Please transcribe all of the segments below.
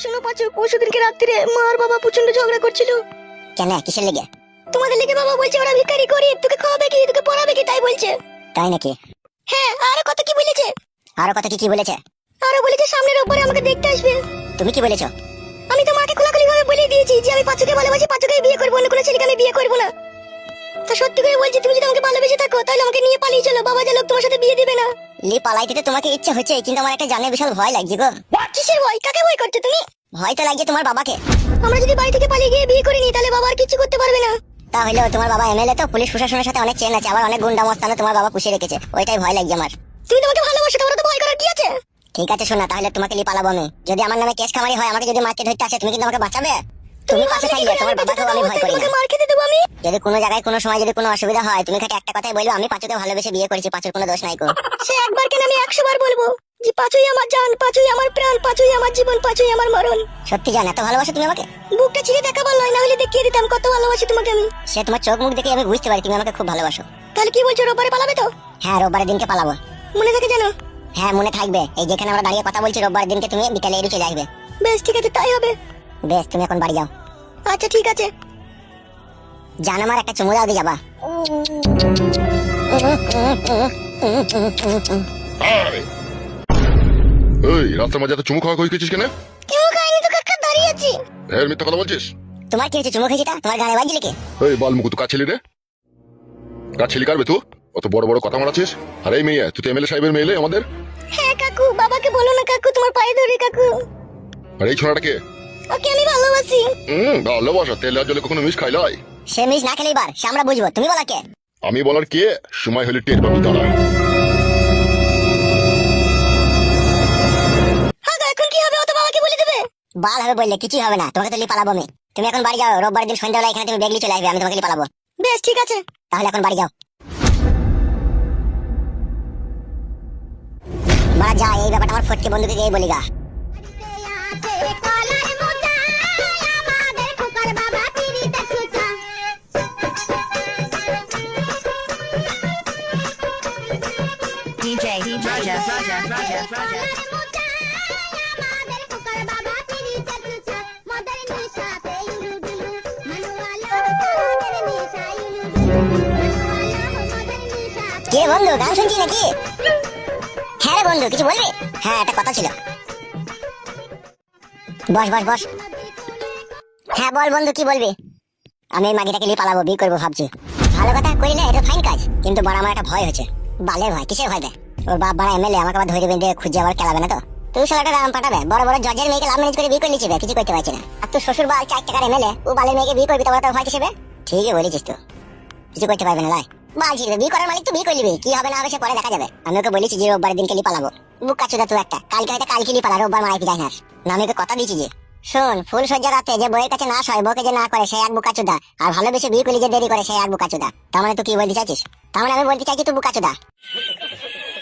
শোনো পাঁচু পরশু দিনকে রাত্রিরে মা আর বাবা প্রচণ্ড ঝগড়া করছিল। কেন কিসের লেগে? তোমাদের লেগে বাবা বলছে ওরা ভিখারি গরিব তোকে খাওয়াবে কি তোকে পড়াবে কি তাই বলছে। তাই নাকি? হ্যাঁ আর কত কি বলেছে? আরও কত কি কি বলেছে? আরও বলেছে সামনের রোববারে আমাকে দেখতে আসবে। তুমি কি বলেছ? আমি তো মাকে খোলাখুলি ভাবে বলে দিয়েছি যে আমি পাঁচুকে ভালোবাসি পাঁচুকে বিয়ে করব অন্য কোনো ছেলেকে আমি বিয়ে করব না। তা সত্যি করে বলছি তুমি যদি আমাকে ভালোবেসে থাকো তাহলে আমাকে নিয়ে পালিয়ে চলো। বাবা যা লোক তোমার সাথে বিয়ে দিবে না। লি পালাইতে তো তোমাকে ইচ্ছে হচ্ছে কিন্তু আমার একটা জানে বিশাল ভয় লাগছে গো। কিসের ভয়? কাকে ভয় করছ তুমি? ভয় তো লাগছে তোমার বাবাকে। আমরা যদি বাড়ি থেকে পালিয়ে গিয়ে বিয়ে করিনি তাহলে বাবা আর কিছু করতে পারবে না। তাহলে তোমার বাবা এমএলএ তো পুলিশ প্রশাসনের সাথে অনেক চেন আছে আবার অনেক গুন্ডা মস্তানো তোমার বাবা পুষে রেখেছে। ওইটাই ভয় লাগছে আমার। তুমি তোমাকে ভালোবাসো তোমার তো ভয় করার কি আছে? ঠিক আছে শোনা তাহলে তোমাকে লি পালাবো আমি। যদি আমার নামে কেস খামারি হয় আমাকে যদি মারতে ধরতে আসে তুমি কিন্তু আমাকে বাঁচাবে? তুমি পাশে থাকবে তোমার বাবাকেও আমি ভয় করি না। মার খেতে দেবো আমি? যদি কোনো জায়গায় কোনো সময় যদি কোনো অসুবিধা হয় তুমি খালি একটা কথাই বলবে আমি পাঁচুকে ভালোবেসে বিয়ে করেছি পাঁচুর কোনো দোষ নাই গো সে একবার কেন আমি একশো বার বলব? যে পাঁচুই আমার জান পাঁচুই আমার প্রাণ পাঁচুই আমার জীবন পাঁচুই আমার মরণ। সত্যি জান এত ভালোবাসো তুমি আমাকে? বুকটা ছিঁড়ে দেখা বল না হলে দেখিয়ে দিতাম কত ভালোবাসি তোমাকে আমি। সে তোমার চোখ মুখ দেখে আমি বুঝতে পারি তুমি আমাকে খুব ভালোবাসো। তাহলে কি বলছো রোববারে পালাবে তো? হ্যাঁ রোববারের দিনকে পালাবো। মনে থাকে জানো হ্যাঁ মনে থাকবে। এই যেখানে আমরা দাঁড়িয়ে কথা বলছি রোববার দিনকে তুমি বিকালে চলে আসবে বেশ ঠিক আছে তাই হবে। বেশ তুমি এখন বাড়ি যাও। আচ্ছা ঠিক আছে। জান আমার একটা চুমু দাও দিয়ে যাবা এই রাস্তার মাঝে এত চুমু খাওয়া গেছিস কেন? কেউ খাইনি তো কাকা দাঁড়িয়ে আছি? এর মিথ্যা কথা বলছিস? তোমার কি হয়েছে চুমু খেয়েছি তা? তোমার গানে বাজলি কি? এই বাল মুকু তুই কাজ ছেলি রে। কাজ কারবে তুই অত বড় বড় কথা মারাছিস আর এই মেয়ে তুই তো এমএলএ সাহেবের মেয়ে আমাদের। হ্যাঁ কাকু বাবাকে বলো না কাকু তোমার পায়ে ধরে কাকু। আর এই ছোড়াটাকে ওকে আমি ভালোবাসি। হুম ভালোবাসা তেল আর জলে কখনো মিশ খাইলাই সে মিস না খেলে এবার সে আমরা বুঝব। তুমি বলা কে? আমি বলার কে? সময় হলে টের পাবি দাঁড়া। হ্যাঁ এখন কি হবে? ও তো বাবাকে বলে দেবে। বাল হবে বললে কিছুই হবে না। তোমাকে তো পালাবো আমি। তুমি এখন বাড়ি যাও রোববার দিন সন্ধ্যাবেলা এখানে তুমি বেগলি চলে আসবে আমি তোমাকে পালাবো। বেশ ঠিক আছে। তাহলে এখন বাড়ি যাও। মারা যা এই ব্যাপারটা আমার ফটকে বন্ধুকে গিয়ে বলি গা কে বন্ধু, গান শুনছি নাকি? হ্যাঁ রে বন্ধু, কিছু বলবি? হ্যাঁ একটা কথা ছিল। বস বস বস। হ্যাঁ বল বন্ধু, কি বলবি? আমি এই মাগিটাকে নিয়ে পালাবো, বিয়ে করব ভাবছি। ভালো কথা করিলে এটা ফাইন কাজ, কিন্তু বড় আমার একটা ভয় হচ্ছে বালের ভয়, কিসের ভয় দেয় ওর বাপ এমএলএ, আমাকে আবার ধরে বেঁধে খুঁজে আবার খেলাবে না তো? তুই রাম পাঠাবে, বড় বড় জজের মেয়েকে লাভ ম্যারেজ করে বিয়ে করে কিছু করতে পারছি না। আর তোর শ্বশুর বাল চার টাকার এমএলএ, ও বালের মেয়েকে বিয়ে করবি তোর ভয় কিসেবে? ঠিকই বলেছিস তো কিছু করতে পারবে না, লাই। বিয়ে করার মালিক তো বিয়ে করে নিবি কি হবে না হবে সে পরে দেখা যাবে। আমি ওকে বলেছি যে রোববার দিনকে লি পালাবো। বুক তুই একটা। কালকে হয়তো কালকে পালা, রোববার মারাইতে যাই না আমি ওকে কথা দিয়েছি যে, শোন, ফুল সজ্জা রাতে যে বইয়ের কাছে না সয় বউকে যে না করে সেই এক বুকাচুদা। আর ভালোবেসে বিয়ে করলে যে দেরি করে, সে এক বুকাচুদা। তার মানে তুই কি বলতে চাইছিস? তার মানে আমি বলতে চাইছি তুই বুকাচুদা।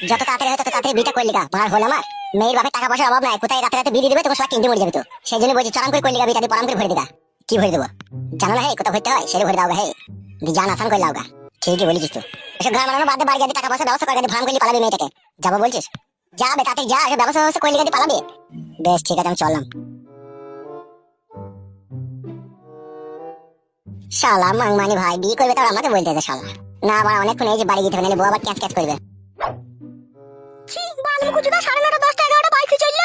যত তাড়াতাড়ি হয় তত তাড়াতাড়ি বিটা করলি গা মার হল আমার। মেয়ের বাপে টাকা পয়সার অভাব নাই। কোথায় রাতে রাতে দিয়ে দেবে তোমার সবাই কিনতে মরে যাবে তো। সেই জন্য বলছি, চরম করে করলি গা বিটা দিয়ে পরাম করে ভরে দিগা। কি ভরে দেবো? জানো না হে, কোথাও ভরতে হয়? সেটা ভরে দাও হে। দি জান আসান করে লাও গা। ঠিকই বলেছিস তো এসব গ্রাম বানানো বাদে বাড়ি যাতে টাকা পয়সা ব্যবস্থা করে ভান করলি পালাবি মেয়েটাকে। যাব বলছিস? যাবে তাতে যা, এসব ব্যবস্থা ব্যবস্থা করলি গাড়ি পালাবি। বেশ, ঠিক আছে, আমি চললাম। শালা মাংমানি ভাই, বিয়ে করবে তার আমাকে বলতে দে শালা। না আবার অনেকক্ষণ এই যে বাড়ি যেতে হবে নাহলে বউ আবার ক্যাচ ক্যাচ করবে। ছি বাল মুকুচুদা সাড়ে নটা দশটা, এগারোটা বাইকে চলল।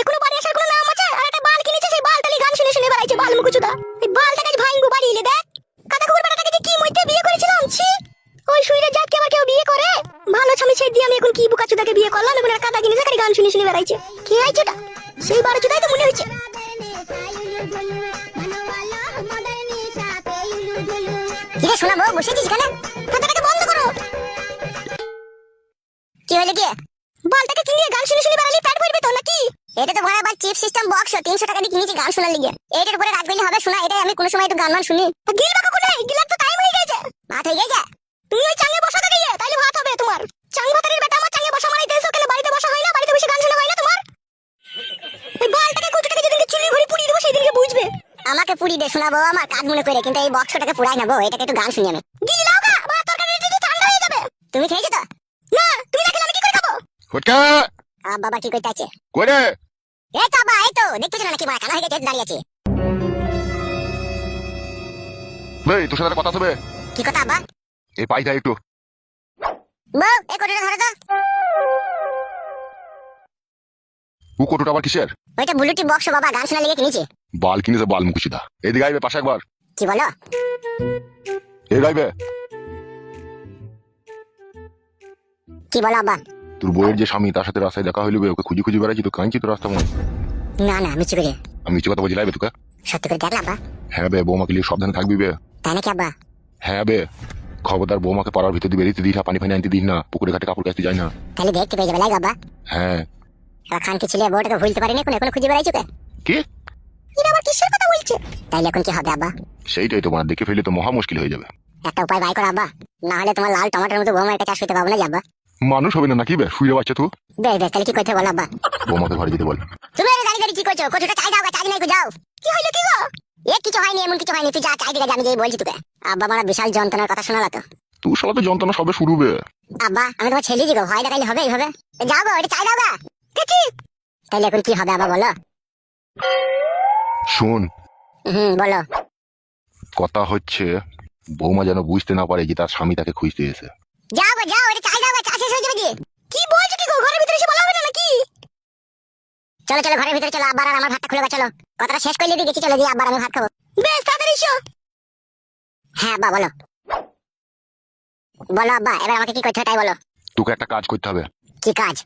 এখনও বাড়ি আসার কোনো নাম আছে? আর একটা বাল কিনেছে, সেই বালটালি গান শুনে শুনে বেড়াইছে বাল মুকুচুদা এই বালটাকে আজ ভাইঙ্গু বাড়ি এলে দেখ। কাদা কুকুর বেটাটাকে যে কি মধ্যে বিয়ে করেছিলাম, ছি। ওই শুইরে জাতকে আবার কেউ বিয়ে করে? ভালো স্বামী সেই দিয়ে আমি এখন কি বুকাচুদাকে বিয়ে করলাম? একটা কাদা কিনেছে, খালি গান শুনে শুনে বেড়াইছে। কে আইছে ওটা? সেই বারো চুদাই তো মনে হয়েছে। কিরে শোনা বউ বসেছিস এখানে? কথাটাকে বন্ধ করো। কি হলো কি বালটাকে কিনে গান শুনে শুনে বেড়ালি প্যাট ভরবে তো নাকি? এটা তো ভরা আবার চিপ সিস্টেম বক্স তিনশো টাকা দিয়ে কিনেছি গান শোনার লিগে। এটার উপরে রাত গেলে হবে শোনা এটাই আমি কোনো সময় একটু গান মান শুনি। তা গিলবা কখন গিলার তো টাইম হয়ে গেছে। ভাত হয়ে গেছে? তুমি ওই চাঙ্গে বসা থেকে গিয়ে তাইলে ভাত হবে তোমার। চাং ভাতারের বেটা আমার চাঙ্গে বসা মারাইতে এসো কেন? বাড়িতে বসা হয় না? বাড়িতে বসে গান শোনা হয় না তোমার? ওই বালটাকে কুচুটাকে যেদিনকে চুলি ঘুরি পুড়িয়ে দেবো সেদিনকে বুঝবে। আমাকে পুরি দে শোনাবো আমার কাজ মনে করে কিন্তু এই বক্সটাকে পুরাই নেব এটাকে একটু গান শুনি আমি। গিলি লাও গা বা তরকারি ঠান্ডা হয়ে যাবে। তুমি খেয়েছো তো না তুমি না খেলে আমি কি করে খাব ফটকা আ বাবা কি করতে আছে করে এই তো আব্বা এই তো দেখতেছ না নাকি মারা কানা হয়ে গেছে দাঁড়িয়ে আছে? এই তোর সাথে কথা হবে কি কথা আব্বা? এই পাই একটু। বউ এই কোটোটা ধরো তো। ও কোটোটা আবার কিসের? ওইটা ব্লুটুথ বক্স বাবা গান শোনা লেগে কিনেছে। বাল কিনেছে বাল মুকুচিদা এদিকে আইবে পাশে একবার। কি বলো? এই গাইবে কি বলো আব্বা? তোর বইয়ের যে স্বামী তার সাথে রাস্তায় দেখা হইল ওকে খুঁজি খুঁজি বেড়াচ্ছি তো কাঁদছি তো রাস্তা মনে না না মিচি করে আমি মিছে কথা বলছি লাইবে তোকে। সত্যি করে দেখলা আব্বা হ্যাঁ বে বৌমাকে নিয়ে সাবধানে থাকবি বে। তাই নাকি আব্বা? হ্যাঁ বে খবরদার বৌমাকে পাড়ার ভিতর দিয়ে বেরিয়ে দিস না পানি ফানি আনতে দিস না পুকুরে ঘাটে কাপড় কাচতে যাই না। তাহলে দেখতে পেয়ে যাবে লাগে আব্বা। হ্যাঁ। এবার খানকে ছেলে বউটাকে ভুলতে পারিনি এখন এখন খুঁজে বেড়াইছো কে? কি? এরা আবার কিসের কথা বলছে? তাইলে এখন কি হবে আব্বা? সেইটাই তোমার দেখে ফেলে তো মহা মুশকিল হয়ে যাবে। একটা উপায় বাই করো আব্বা। না হলে তোমার লাল টমাটোর মতো বৌমা একটা চাষ করতে পারব না যাবা মানুষ হবে না নাকি বে? শুয়ে বাচ্চা তুই বেশ বেশ তাহলে কি করতে বলো আব্বা? বৌমাকে ঘরে যেতে বল। তুমি এর দাঁড়িয়ে দাঁড়িয়ে কি করছ? কতটা চাই দাও চাই নাই যাও। কি হইল কি গো? এ কিছু হয়নি এমন কিছু হয়নি। তুই যা চাই দিকে আমি যেই বলছি তোকে। আব্বা আমার বিশাল যন্ত্রণার কথা শোনালা তো। তুই সব তো যন্ত্রণা সবে শুরু বে। আব্বা আমি তোমার ছেলে দিগো ভয় দেখাইলে হবে এইভাবে? যাও গো এটা চাই দাও গা। দেখি তাইলে এখন কি হবে আব্বা বলো? শোন। হুম বলো। কথা হচ্ছে বৌমা যেন বুঝতে না পারে যে তার স্বামী তাকে খুঁজতে এসে যাও গো যাও এটা চাই যাও গা চা শেষ হয়ে যাবে যে। কি বলছো কি গো ঘরের ভিতরে এসে বলা হবে না নাকি? চলো চলো ঘরের ভিতরে চলো আবার আর আমার ভাতটা খুলে গা চলো। কথাটা শেষ করে দিয়ে গেছি চলো দিয়ে আবার আমি ভাত খাব। বেশ তাড়াতাড়ি এসো। হ্যাঁ আব্বা বলো। বলো আব্বা এবার আমাকে কি করতে হবে তাই বলো। তোকে একটা কাজ করতে হবে। কি কাজ?